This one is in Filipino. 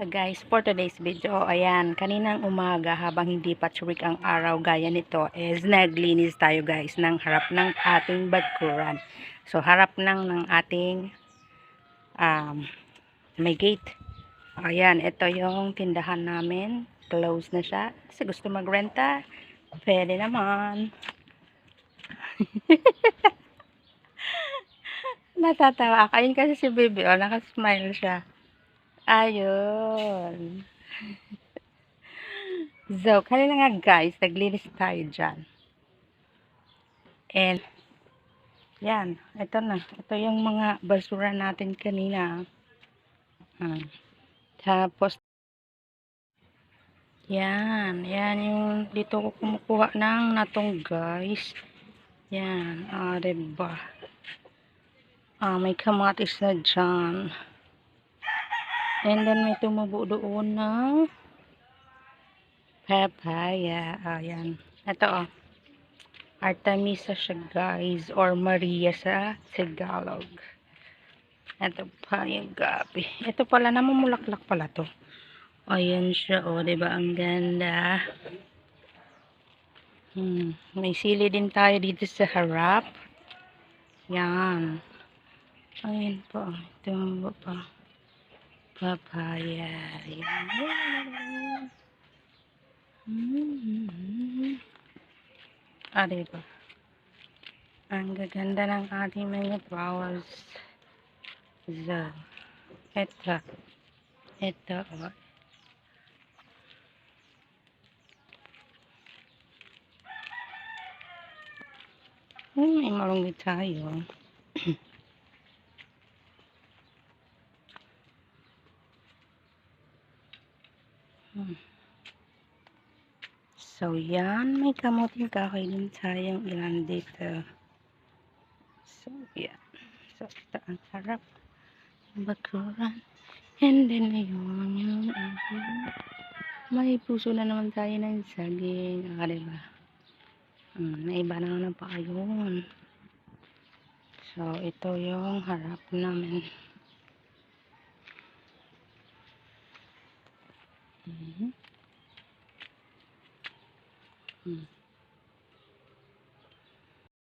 Guys, for today's video, ayan, kaninang umaga habang hindi pa churik ang araw gaya nito, is naglinis tayo guys ng harap ng ating bagkuran. So harap ng ng ating um, may gate. Ayan, ito yung tindahan namin. Close na siya. Kasi gusto magrenta, pwede naman. Natatawa ako. Ayun kasi si baby, oh, nakasmile siya. Ayun. so, kanina nga guys, naglinis tayo dyan. And, yan, ito na. Ito yung mga basura natin kanina. Ah. Tapos, yan, yan yung dito ko kumukuha ng natong guys. Yan, ah, diba? Ah, may kamatis na dyan. And then may tumubo doon na papaya. Ayan. Ito oh. Artemisa siya guys. Or Maria sa Tagalog. Ito pa yung gabi. Ito pala namumulaklak pala to. Ayan siya oh. Diba ang ganda. Hmm. May sili din tayo dito sa harap. Yan. Ayan po. Tumubo pa papaya. Ayan. Ah, diba? Ang gaganda ng ating mga flowers. So, ito. Ito, oh. Hmm, may malunggay tayo. So, yan. May kamuting kahoy din tayong ilan dito. So, yan. So, ito ang harap. Bakuran. And then, ayun yung uh, may puso na naman tayo ng saging. Ah, diba? Hmm, naiba na naman pa ayun. So, ito yung harap namin. Mm-hmm. Hmm.